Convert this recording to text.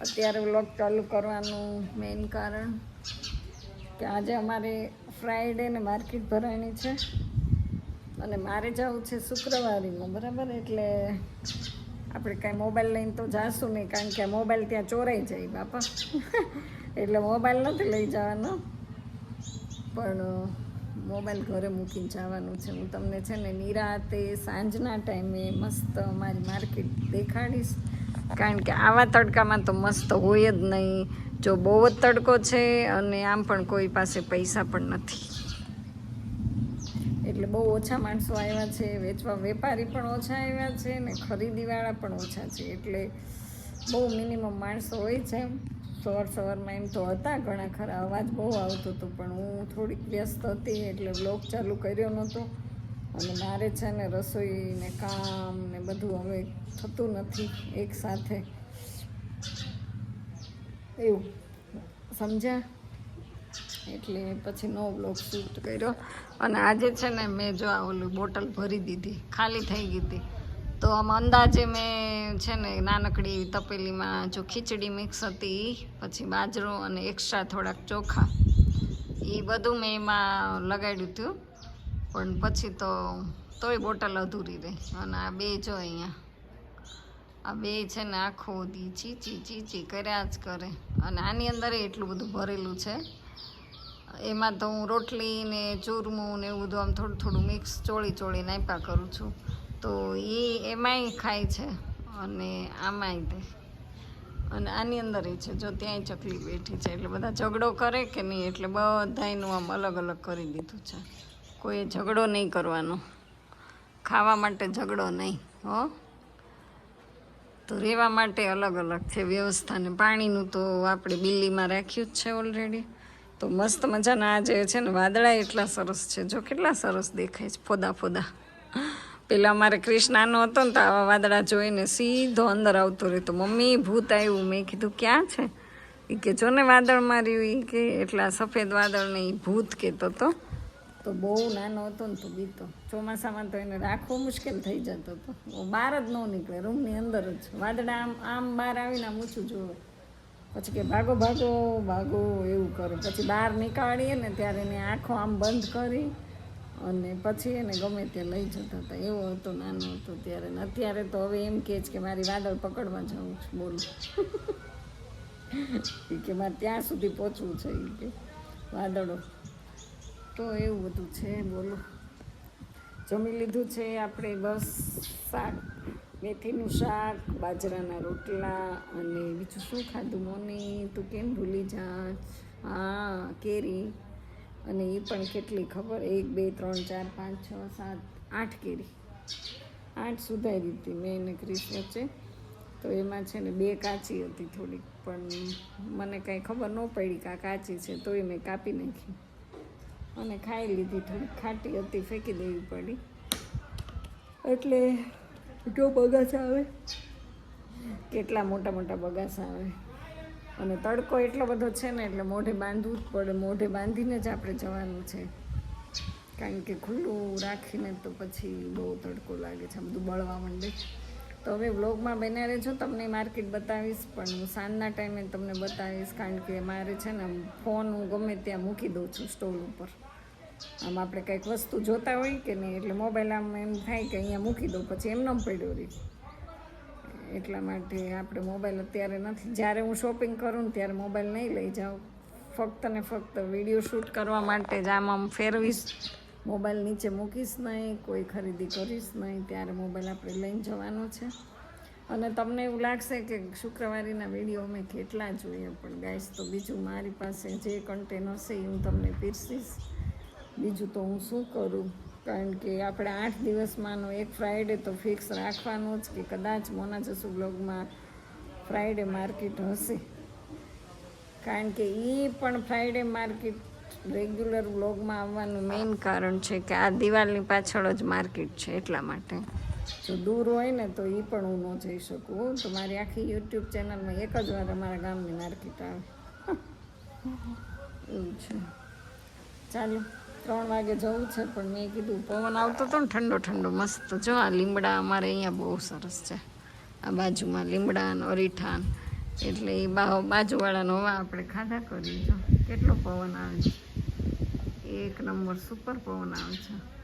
અત્યારે વ્લોગ ચાલુ કરવાનું મેઇન કારણ કે આજે અમારે ફ્રાઈડેને માર્કેટ ભરાણી છે. અને મારે જવું છે શુક્રવારીમાં, બરાબર? એટલે આપણે કાંઈ મોબાઈલ લઈને તો જાશું નહીં, કારણ કે મોબાઈલ ત્યાં ચોરાઈ જાય, બાપા. એટલે મોબાઈલ નથી લઈ જવાનો. પણ મોબાઈલ ઘરે મૂકીને જવાનું છે. હું તમને છે ને નિરાતે સાંજના ટાઈમે મસ્ત અમારી માર્કેટ દેખાડીશ. કારણ કે આવા તડકામાં તો મસ્ત હોય જ નહીં. જો બહુ જ તડકો છે અને આમ પણ કોઈ પાસે પૈસા પણ નથી. એટલે બહુ ઓછા માણસો આવ્યા છે, વેચવા વેપારી પણ ઓછા આવ્યા છે ને ખરીદીવાળા પણ ઓછા છે. એટલે બહુ મિનિમમ માણસો હોય છે સવાર સવારમાં એમ તો હતા, ઘણા ખરા અવાજ બહુ આવતો હતો, પણ હું થોડીક વ્યસ્ત હતી એટલે બ્લોગ ચાલુ કર્યો નહોતો. અને મારે છે ને રસોઈ ને કામ ને બધું હવે થતું નથી એક સાથે. એવું. સમજ્યા? એટલે પછી નો બ્લોક શૂટ કર્યો. અને આજે છે ને મેં જો આ ઓલું બોટલ ભરી દીધી. ખાલી થઈ ગઈ હતી. તો આમ અંદાજે મેં છે ને નાનકડી તપેલીમાં જો ખીચડી મિક્સ હતી, પછી બાજરો અને એક્સ્ટ્રા થોડાક ચોખા. એ બધું મેં એમાં લગાડ્યું હતું. પણ પછી તો તોય બોટલ અધૂરી રહી. અને આ બે જો અહીંયા. આ બે છે ને આખો દી ચીચી ચીચી કર્યા જ કરે. અને આની અંદર એટલું બધું ભરેલું છે. એમાં તો હું રોટલી ને ચૂરમું ને એવું બધું આમ થોડું થોડું મિક્સ ચોળી ચોળી નાપ્યા કરું છું. તો એ એમાંય ખાય છે અને આમાંય તે અને આની અંદર એ છે, જો ત્યાંય ચકલી બેઠી છે. એટલે બધા ઝઘડો કરે કે નહીં? એટલે બધાયનું આમ અલગ અલગ કરી દીધું છે. કોઈ ઝઘડો નહીં કરવાનો. ખાવા માટે ઝઘડો નહીં, હો. તો રહેવા માટે અલગ અલગ છે વ્યવસ્થા ને પાણીનું તો આપણે બિલ્લીમાં રાખ્યું જ છે ઓલરેડી તો મસ્ત મજાના આ જે છે ને વાદળા એટલા સરસ છે. જો કેટલા સરસ દેખાય છે ફોદા ફોદા. પેલા અમારે ક્રિષ્નાનો હતો ને તો આવા વાદળા જોઈને સીધો અંદર આવતો રહેતો મમ્મી ભૂત આવ્યું. મેં કીધું, ક્યાં છે? એ કે, જો ને વાદળ માર્યું. એ કે, એટલા સફેદ વાદળને એ ભૂત કહેતો હતો તો બહુ નાનો હતો ને તો બીતો. ચોમાસામાં તો એને રાખવો મુશ્કેલ થઈ જતો હતો. બહાર જ ન નીકળે, રૂમની અંદર જ. વાદળા આમ આમ બહાર આવીને આમ ઊંચું જોવે. પછી કે ભાગો ભાગો ભાગો, એવું કરે. પછી બહાર નીકાળીએ ને ત્યારે એને આંખો આમ બંધ કરી અને પછી એને ગમે તે લઈ જતા હતા. એવો હતો, નાનો હતો ત્યારે. ને અત્યારે તો હવે એમ કહે છે કે મારી વાદળ પકડવા જવું છું, બોલું. કે મારે ત્યાં સુધી પહોંચવું છે એ કે વાદળો. તો એવું બધું છે, બોલો. જમી લીધું છે આપણે બસ શાક, મેથીનું શાક, બાજરાના રોટલા અને બીજું શું ખાધું? મોની તું કેમ ભૂલી જા? હા, કેરી. અને એ પણ કેટલી ખબર? એક, બે, ત્રણ, ચાર, પાંચ, છ, સાત, આઠ કેરી. આઠ સુધારી હતી મેં એને ક્રિસ વચ્ચે. તો એમાં છે ને બે કાચી હતી થોડીક, પણ મને કાંઈ ખબર ન પડી કે આ કાચી છે, તોય મેં કાપી નાખી. અને ખાઈ લીધી થોડી ખાટી હતી, ફેંકી દેવી પડી. એટલે જો બગાસા આવે, કેટલા મોટા મોટા બગાસા આવે. અને તડકો એટલો બધો છે ને, એટલે મોઢે બાંધવું જ પડે. મોઢે બાંધીને જ આપણે જવાનું છે. કારણ કે ખુલ્લું રાખીને તો પછી બહુ તડકો લાગે છે બધું બળવા માંડે. તો હવે વ્લોગમાં બન્યા રહેજો તમને માર્કેટ બતાવીશ, પણ હું સાંજના ટાઈમે તમને બતાવીશ, કારણ કે મારે છે ને ફોન હું ગમે ત્યાં મૂકી દઉં છું સ્ટોલ ઉપર. આમ આપણે કંઈક વસ્તુ જોતા હોય કે નહીં, એટલે મોબાઈલ આમ એમ થાય કે અહીંયા મૂકી દઉં, પછી એમનો પડ્યો રહી. એટલા માટે આપણે મોબાઈલ અત્યારે નથી. જ્યારે હું શોપિંગ કરું ને ત્યારે મોબાઈલ નહીં લઈ જાઉં. ફક્ત ને ફક્ત વીડિયો શૂટ કરવા માટે જ આમ આમ ફેરવીશ. મોબાઈલ નીચે મૂકીશ નહીં, કોઈ ખરીદી કરીશ નહીં, ત્યારે મોબાઈલ આપણે લઈને જવાનો છે. અને તમને એવું લાગશે કે શુક્રવારીના વીડિયો મેં કેટલા જોઈએ, પણ ગાઈશ તો બીજું મારી પાસે જે કન્ટેનર હશે એ હું તમને પીરસીશ. બીજું તો હું શું કરું? કારણ કે આપણે આઠ દિવસમાંનો એક ફ્રાઈડે તો ફિક્સ રાખવાનો જ કે કદાચ મોના જસુ બ્લોગમાં ફ્રાઈડે માર્કેટ હશે. કારણ કે એ પણ ફ્રાઈડે માર્કેટ રેગ્યુલર બ્લોગમાં આવવાનું મેઇન કારણ છે કે આ દિવાલની પાછળ જ માર્કેટ છે એટલા માટે. જો દૂર હોય ને તો એ પણ હું ન જઈ શકું તો મારી આખી યુટ્યુબ ચેનલમાં એક જ વાર અમારા ગામની માર્કેટ આવે. એવું છે. ચાલો, ત્રણ વાગે જવું છે, પણ મેં કીધું પવન આવતો હતો ને ઠંડો ઠંડો મસ્ત. જો આ લીમડા અમારે અહીંયા બહુ સરસ છે. આ બાજુમાં લીમડા અરીઠાન અરીઠા એટલે એ બાજુવાળાનો હવા આપણે ખાધા કરી જો. કેટલો પવન આવે છે? એક નંબર સુપર પવન આવે છે.